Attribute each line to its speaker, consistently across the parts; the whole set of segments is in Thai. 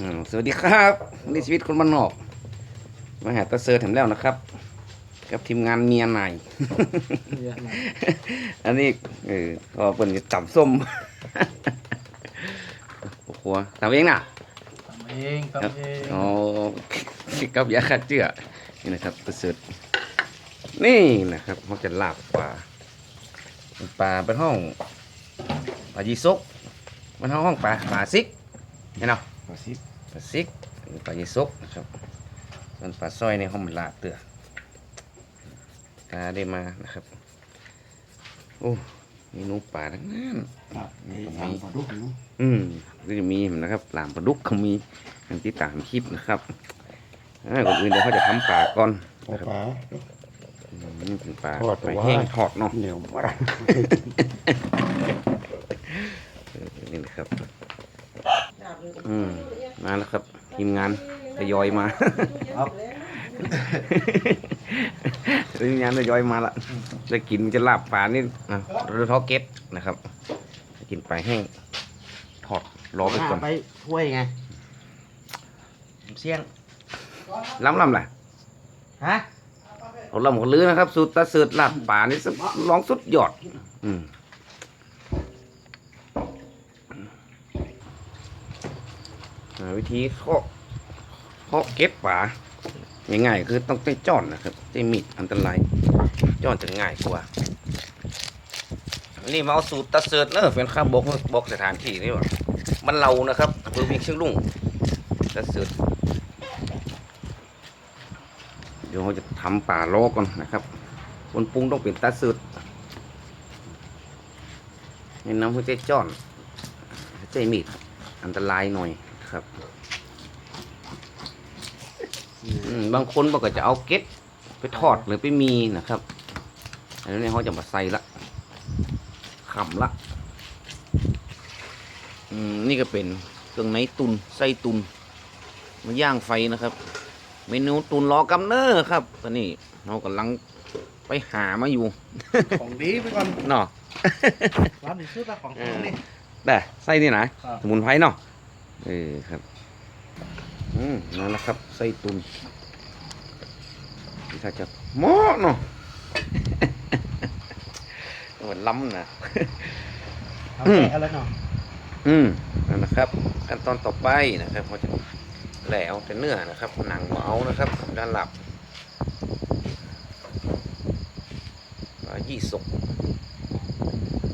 Speaker 1: อืมสวัสดีครับวันนี่ชีวิตคนบ้านนอก มาหาตาเซอร์แถมแล้วนะครับ กับทีมงานเมียนาย อันนี้เออก็เปิ่นจะจับส้มโอ้โหทำเองน่ะ
Speaker 2: ทำเองทำเอง
Speaker 1: อ๋อกับยาฆ่าเชื้อนี่นะครับตาเซอร์นี่นะครับเขาจะลาบปลาปลาเป็นห้องปลายีซกมันห้องปลาปลาซิกเห็นเนาะ
Speaker 2: ปลาซิป
Speaker 1: ปลาซิกหรือปลายีซกนะครับส่วนปลาสร้อยในห้องมันลาบเตือตาได้มานะครับโอ้มีหนูป่าทั้งนั้น
Speaker 2: ครับ
Speaker 1: นี่
Speaker 2: นี่
Speaker 1: ก็มี
Speaker 2: ทำปลาดุกเนาะ
Speaker 1: อืมก็จะมีนะครับหลามปลาดุกเขามีอันที่ตามคลิปนะครับอ่าก่อนอื่นเดี๋ยวเขาจะทำปลาก่อน
Speaker 2: ปลาปลา
Speaker 1: อืมนี่เป็นปลา
Speaker 2: ทอด
Speaker 1: ปลา
Speaker 2: ไว้
Speaker 1: แห้งทอดเนาะ
Speaker 2: เหนียวมาก
Speaker 1: เออนี่นะครับ อืมมาแล้วครับ ทีมงานทยอยมา
Speaker 2: ครับ
Speaker 1: ทีมงานทยอยมาละจะกินจะลาบปลานี่อะเรือท้อเก็ตนะครับจะกินปลาแห้งทอดรอไปก่อน
Speaker 2: ไปถ้วยไงเสี่ยง
Speaker 1: ล้ำล้ำล่ะ
Speaker 2: ฮะ
Speaker 1: เอาล้ำคนลือนะครับ สูตรตาเสือดลาบปลานี่สุดลองสุดยอด อืมาวิธีเคาะเคาะเก็บปลาง่ายๆคือต้องใช้จ้อนนะครับใช้มีดอันตรายจ้อนจะง่ายกว่า นี่มาเอาสูตรตาเสือดเนอะเป็นข้าวบอกบอกสถานที่นี่ว่ามันเรานะครับอำเภอเวียงเชียงลุ่งตาเสือดเดี๋ยวเราจะทำป่าโลก่อนนะครับคนปรุงต้องเป็นตาสืดในน้ำหัวใจจ้อนใจมีดอันตรายหน่อย ครับอืมบางคนบอกก็จะเอาเก็ตไปทอดหรือไปมีนะครับ อันนี้เขาจะมาใส่ละขำละอืมนี่ก็เป็นเครื่องในตุนไส้ตุนมาย่างไฟนะครับ เมนูตุนรอกำเนอร์ครับตอนนี้เรากำลังไปหามาอยู่
Speaker 2: ของดีไปก่อน
Speaker 1: เนาะ
Speaker 2: ร้านนี้ซื้อปลาของแพงนี่
Speaker 1: ได้ไส้นี่นะครับสมุนไพรเนาะ เออครับ อืมนั่นแหละครับ ไส้ตุนที่ถ้าจะหม้อเนาะเหมือนล้ำนะ
Speaker 2: ทำแกะอะไรเนาะ
Speaker 1: อืมนั่นนะครับ ขั้นตอนต่อไปนะครับเขาจะแหลวแต่เนื้อนะครับ หนังบ่เอานะครับ ด้านหลับปลายี่สก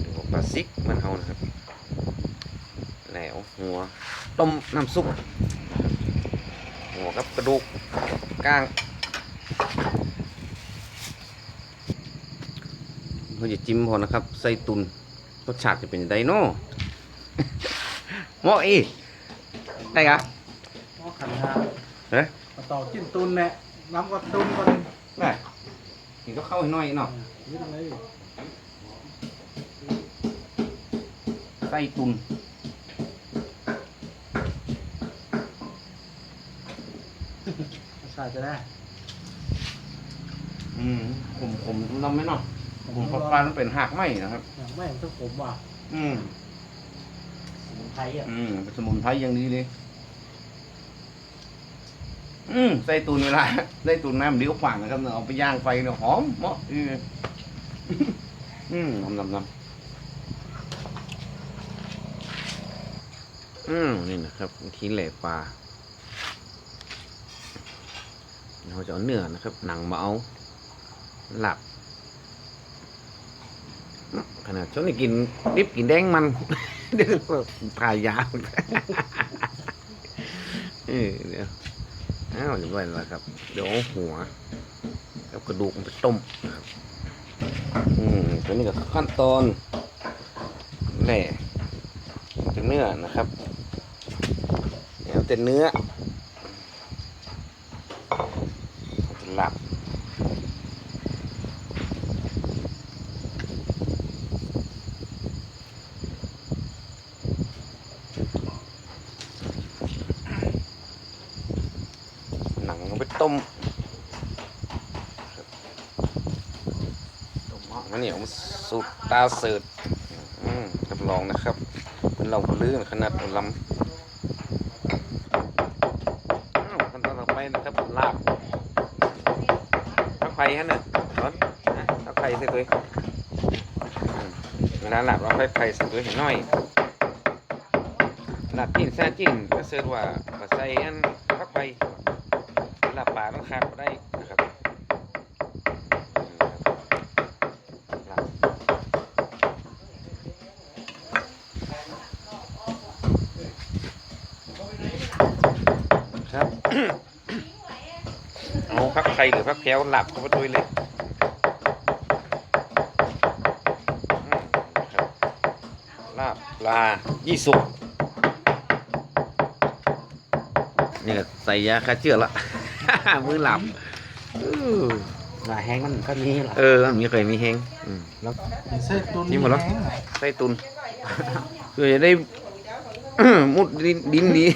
Speaker 1: หรือว่าปลาซิกมันเอานะครับแหลวหัว ต้มน้ำซุปหัวกับกระดูกก้างเราจะจิ้มพอนะครับ ใส่ตุนรสชาติจะเป็นไดโน่หม้ออีได้กะ
Speaker 2: หม้อขันหา
Speaker 1: เฮ้ย
Speaker 2: เอาต่อจิ้นตุนแหละน้ำก็ตุนก่อน
Speaker 1: ได้นี่ก็เข้าให้หน่อยเนาะ
Speaker 2: ยืดเลย
Speaker 1: ไส้ตุน
Speaker 2: ใส่จะได้
Speaker 1: อืมผมผมทำไหมเนาะผมปลาปลาต้องเป็นหักไหมนะครับ
Speaker 2: อย่างไม่ต้องผมว่ะ
Speaker 1: อืม
Speaker 2: สมุนไพรอะ
Speaker 1: อืมเป็นสมุนไพรอย่างดีเลยอืมไส้ตุนเวลาไส้ตุนน้ำเลี้ยวขวางนะครับเอาไปย่างไฟเนี่ยหอมเหมาะอืมอืมนำนำนำอืมนี่นะครับวิธีแหล่ปลา เราจะเอาเนื้อนะครับ หนังมาเอาหลับขนาดช่วงนี้กินดิบกินแดงมันเดี๋ยวพายยาวเออเดี๋ยวอ้าวเดี๋ยวไปแล้วครับ เดี๋ยวเอาหัวกับกระดูกมันไปต้มนะครับอืมตัวนี้ก็ขั้นตอนแหล่เป็นเนื้อนะครับเดี๋ยวเป็นเนื้อ ตาเสิร์ตรัองนะครับเป็นเราลื่นขนาดล้ำขั้นตอนต่อไปนะครับลาบทักไข่ฮะเนี่ยน้อนทักไข่สิตัยเวลาลับเราไข่ไข่ใสิตัวเห็นน้อยหลับจิ้นแซ่จิ้นก็เสิร์ว่าใส่ยันทักไข่ลับป่าต้องขาดก็ได้ เอาพักไข่หรือพักแก้วหลับเข้าไปด้วยเลยอืมครับลาบปลายี่สุกนี่ก็ใส่ยาฆ่าเชื้อละ มือหลับอื้อ
Speaker 2: หลายแห้งมันก็มีหรอ
Speaker 1: เออมันมีเคยมีเฮงอืม
Speaker 2: เส้นตุน
Speaker 1: นี่หมดแล้วไส้ตุนเพื่อจะได้ มุดดินดินดี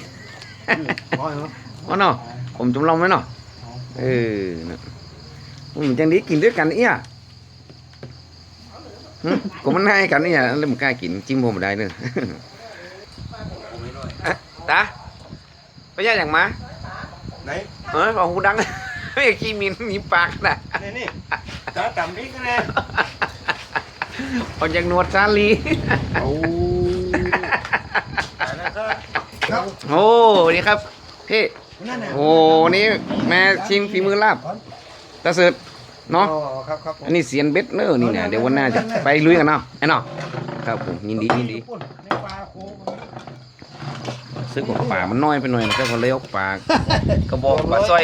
Speaker 2: ร้อยแล้ว
Speaker 1: ว่าเนาะผมจำลองไหมเนาะเออนะอืมจังดีกินด้วยกันเอี้ยหึก็มันให้กันเอี้ยแล้วมันกล้ากินจิ้มผมได้เนอะอะตาไปย่าอย่างมา
Speaker 3: ไหน
Speaker 1: เออเอาหูดังไม่อยากขี้มินมีปากนะ
Speaker 3: นี่นี่จ้าจำนี่ก็แน่
Speaker 1: เอาจากหนวดซาลี
Speaker 3: โอ้นะครับครับ
Speaker 1: โอ้นี่ครับพี่
Speaker 3: นั่นน่ะ
Speaker 1: โอ้นี่แม่ชิมฝีมือลาบตาเสิร์ตเนาะ
Speaker 3: อ๋อครับครับผม
Speaker 1: อันนี้เสียนเบ็ดเนอร์นี่นะเดี๋ยววันหน้าจะไปลุยกันเนาะไอ้เนาะครับผมยินดียินดี
Speaker 3: ในปลาโค้ง
Speaker 1: ซึ่งของป่ามันน้อยไปหน่อยนะครับก็เลยเอาปลากระบอกปลาซอย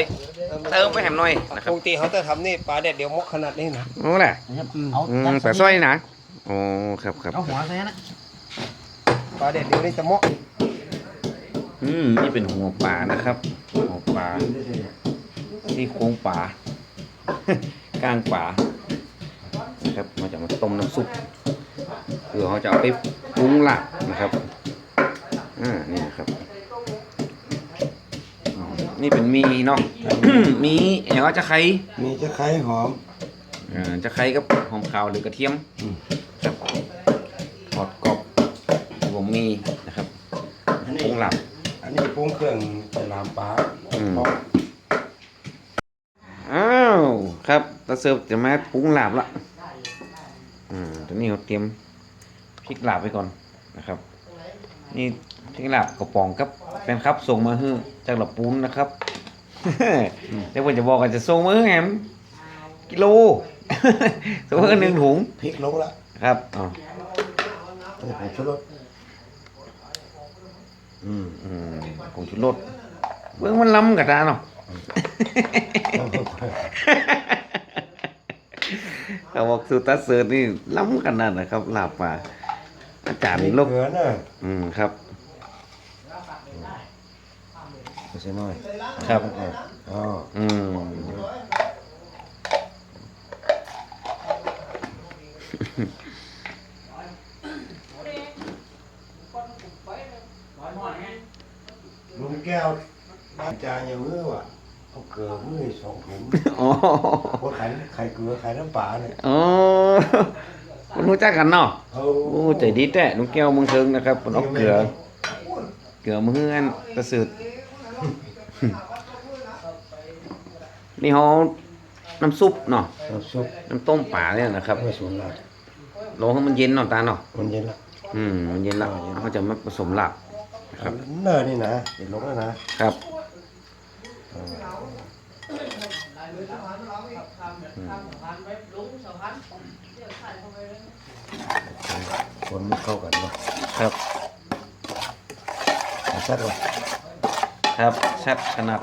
Speaker 1: เติมไปแหมหน่อยนะค
Speaker 3: ป
Speaker 1: รับ
Speaker 3: กติเขาจะทำนี่ปลาแดดเดียวมกขนาดนี้นะ
Speaker 1: นั่นแหละ
Speaker 2: เอา
Speaker 1: อืมปลาซอยนะโอ้ครับครับ
Speaker 2: เอาหัวใส่นะ
Speaker 3: ปลาแดดเดียวนี่จะมก
Speaker 1: อืมนี่เป็นหัวปลานะครับหัว ปลาที่โครงปลากลางปลานะครับมาจะมาต้มน้ำซุปเพื่อเขาจะเอาไปปรุงละนะครับอ่านี่นะครับอืมนี่เป็นมีเนาะ มีอย่างว่าจะไข่
Speaker 3: มีจะไข่หอม
Speaker 1: อ่าจะไข่กับหอมขาวหรือกระเทียม
Speaker 3: อืม
Speaker 1: ครับทอดกรอบผมมีนะครับปรุงหลับ
Speaker 3: อันนี้ป รุงเครื่องใส่ลามปลา
Speaker 1: อืมอ้าวครับตาเสิร์ฟจะมาปรุงลาบละอืมตอนนี้เราเตรียมพริกลาบไว้ก่อนนะครับ นี่พริกลาบกระป๋องครับแฟนครับส่งมาให้จากหลับปูนนะครับ เดี๋ยวผมจะบอกกันจะส่งมาให้แฮมกิโล ส่งมาให้หนึ่งถุง
Speaker 3: พริกลงละ
Speaker 1: ครับอ๋อ
Speaker 3: โอ้โหชุดรส อืม
Speaker 1: อืมผงชูรสเบื้องมันล้ำกับตาเนาะเขาบอกสูตรตาเสิร์ตนี่ล้ำขนาดนะครับลาบปลาอาจารย์
Speaker 3: มี
Speaker 1: โลก
Speaker 3: เกลือนะ
Speaker 1: อืมครับ
Speaker 3: ไม่ใช่น้อย
Speaker 1: ครับ
Speaker 3: อ๋อ
Speaker 1: อืม
Speaker 3: ลุงแก้วจานอย่างมือว่ะเอาเกลือมือสองถุง
Speaker 1: อ๋อ
Speaker 3: ว่าไข่ไข่เกลือไข่น้ำปลาเนี่ย
Speaker 1: อ๋อคุณรู้จักกันเนาะ
Speaker 3: เอา
Speaker 1: โอ้ใจดีแต่ลุงแก้วเมึงเทิงนะครับเป็นเอาเกลือ เกลือมืออันตะสืดนี่เขาน้ำซุปเนาะ
Speaker 3: น้ำซุป
Speaker 1: น้ำต้มป่าเนี่ยนะครับ
Speaker 3: ไม่สนละ
Speaker 1: รอให้มันเย็นเนาะตาเนาะ
Speaker 3: มันเย็นละ
Speaker 1: อืมมันเย็นแล้วเขาจะมาผสมหลับ ครับ
Speaker 3: เนอร์นี่นะเห็นลงแล้วนะครับคนไม่เข้ากันเนาะ
Speaker 1: ครับ
Speaker 3: ชัดเลย
Speaker 1: ครับชัดขนาด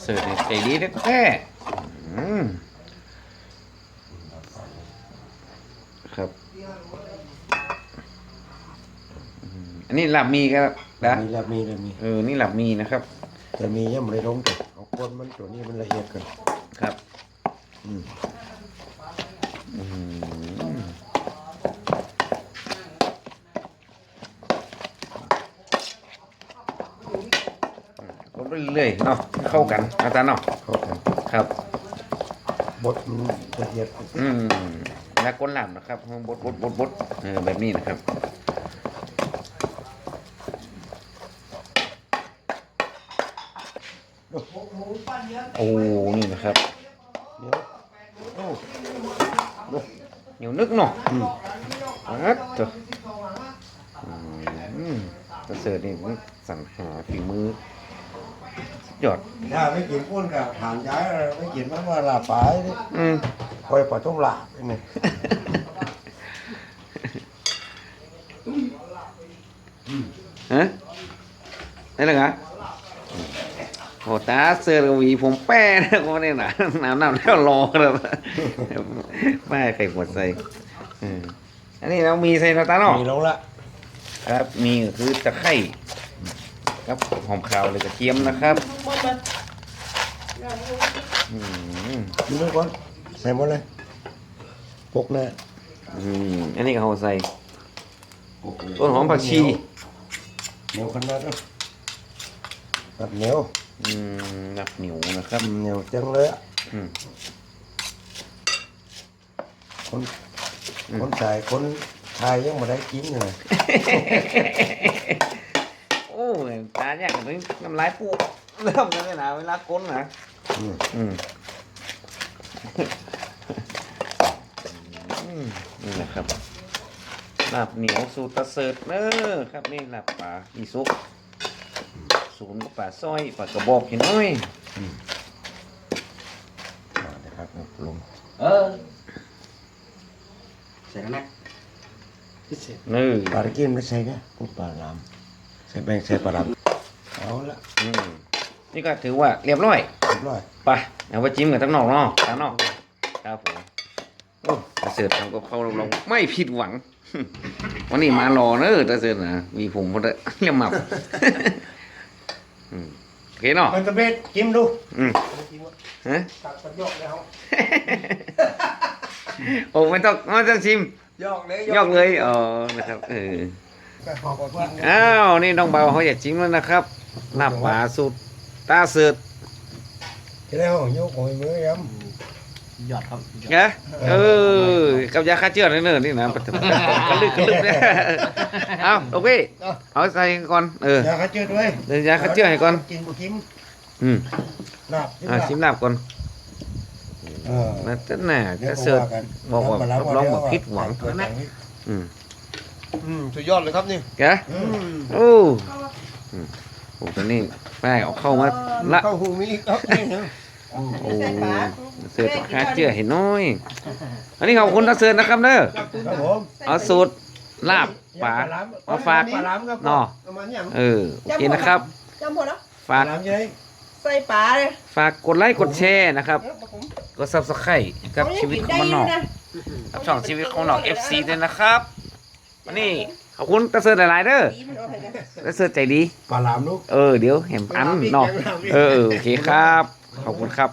Speaker 1: เสิร์ฟนี่ใจดีแท้ๆอืมครับอืมอั นนี้หลับมีก็นะ
Speaker 3: มีแล้วมีแล้วมี
Speaker 1: เออนี่หลับมีนะครับ
Speaker 3: แต่มียังไม่ได้ลงแต่เอาคนมันตัวนี้มันละเอียดกัน
Speaker 1: ครับ
Speaker 3: อืม
Speaker 1: อืมคนไปเรื่อยๆเนาะเข้ากันอาจารย์เนาะ
Speaker 3: เข้ากัน
Speaker 1: ครับ
Speaker 3: บดมันละเอียด
Speaker 1: อืมแล้วก้นหลับนะครับบดบดบดบดเออแบบนี้นะครับ โอ้นี่นะครับเหนียวนึกเนาะอัดเถอะอืมตะเสิร์ตนี่มันสรรหาฝีมือสุดยอด
Speaker 3: ถ้าไม่กินปุ้นกับถามย้ายอะไรไม่กินมันว่าลาปลายนี่
Speaker 1: อืม
Speaker 3: คอยปะต้องลาบนี่
Speaker 1: ฮะนี่แหละไงโอ้ ตาเสือกับหวีผมแป้นะก็ไม่ได้หนาหนาวหนาวแล้วรอเลยป้ายไข่หัวใส่อืมอันนี้เรามีใส่ตาเนาะ
Speaker 3: มีแล้วละ
Speaker 1: ครับมีก็คือตะไคร้ครับหอมขาวเลยกระเทียมนะครับอืม
Speaker 3: ดูด้วยก่อนใส่หมดเลยปกแน่
Speaker 1: อืมอันนี้ก็เอาใส่ต้นหอมผักชี
Speaker 3: เหนียวขนาดนั้นแบบเหนียว
Speaker 1: อืมหนับเหนียวนะครับ
Speaker 3: เหนียวจังเลยอะ
Speaker 1: อืม
Speaker 3: คน
Speaker 1: อืม
Speaker 3: คนชายคนชายยังไม่ได้กินเลย
Speaker 1: โอ้ยตาเนี่ยถึงน้ำลายปูเริ่มเลยนะเวลาก้นนะ
Speaker 3: อืม
Speaker 1: อืมอืมนี่แหละครับลาบเหนียวสูตรตะเสิร์ตเนอครับนี่ลาบปลาอีซุก ศูนย์ปลาสร้อยปลากระบอกเห็นน้อย
Speaker 3: อ่าเดี๋ยวครับลง
Speaker 2: เออใส่กันนะ
Speaker 1: เนื้อ
Speaker 3: ปลาตะเกียนไม่ใส่นะพวกปลาลามใส่แป้งใส่ปลาลามเอาละ
Speaker 1: อืมนี่ก็ถือว่าเรียบร้อย
Speaker 3: เรียบร้อย
Speaker 1: ไปเอาไปจิ้มกับทั้งนอกเนาะทั้งนอกครับผมโอ้ตะเสิร์ตทำกับเขาวเราไม่ผิดหวังวันนี้มารอเนอะตะเสิร์ตนะมีผมหมดเลยเรียมหมับ อืมโอเคเนาะ
Speaker 3: มันตะเบ็ดจิ้มดู
Speaker 1: อืมฮะ
Speaker 3: ตักตะยอกแล้ว
Speaker 1: โอ้ไม่ต้องไม่ต้องชิม
Speaker 3: ยอกเลย
Speaker 1: ยอกเลยอ๋อนะครับเออ
Speaker 3: ขอบคุณ
Speaker 1: อ้าวนี่น้องเบาเขาอยากชิมแล้วนะครับลาบปลาสูตรตาเสิร์ต
Speaker 3: จะได้ห้องยกหอยมือย้
Speaker 2: หยอดครับหยอด
Speaker 1: นะเออ กับยาฆ่าเชื้อเนอนี่นะกระลึกกระลึกเนี่ยเอาโอเคเอาใส่ก่อนเออำ
Speaker 3: ยาขัดเจือด้วย
Speaker 1: เดี๋ยวยาฆ่าเชื้อให้ก่อน
Speaker 3: กินบุกิม
Speaker 1: อืม
Speaker 3: ลาบ
Speaker 1: อ่าชิมลาบก่อน
Speaker 3: เออ
Speaker 1: นะจะหน่า
Speaker 3: เดี๋ยว
Speaker 1: จะเสิร์ฟ
Speaker 3: กัน
Speaker 1: บอกว่า
Speaker 3: แล้ว
Speaker 1: รับรองว่าผิดหวัง
Speaker 3: เกิดจากนี้
Speaker 1: อืม
Speaker 4: อืมสุดยอดเลยครับนี่
Speaker 1: แก
Speaker 3: อืม
Speaker 1: โอ้อืมโอ้ตอนนี้แป้งเอาเข้ามาละ
Speaker 4: เข้าหูมีครับนี่นะ
Speaker 1: โอ้เสิร์ฟฆ่าเชื้อให้น้อย อันนี้ขอบคุณตาเสิร์ฟนะครับเด้อ
Speaker 3: ครับผม
Speaker 1: เอาสูตรลาบปลามาฝาก
Speaker 3: ปลาล้ำครับ
Speaker 1: เนาะ
Speaker 3: ประมาณอย่าง
Speaker 1: เออโอเคนะครับ
Speaker 5: จำหมดแล้ว
Speaker 1: ฝาก
Speaker 3: ปลล้ำยังไง
Speaker 5: ใส่ปลาเลย
Speaker 1: ฝากกดไลค์กดแชร์นะครับ
Speaker 5: เออผม
Speaker 1: กดซับสไครต์กับ
Speaker 5: เขายัง
Speaker 1: ชีวิต
Speaker 5: กิน
Speaker 1: ของ
Speaker 5: ได้
Speaker 1: มัน
Speaker 5: อน
Speaker 1: อยู่ก
Speaker 5: นะ
Speaker 1: กับช่องชีวิตของนอก FC ด้วยนะครับวันนี้ขอบคุณตาเสิร์ฟหลาย ๆ เด้อ
Speaker 5: ดีมันเอาไปกัน
Speaker 1: ตาเสิร์ฟใจดี
Speaker 3: ปลาล้ำลูก
Speaker 1: เออเดี๋ยวเห็นอันเนาะเออโอเคครับ ขอบคุณครับ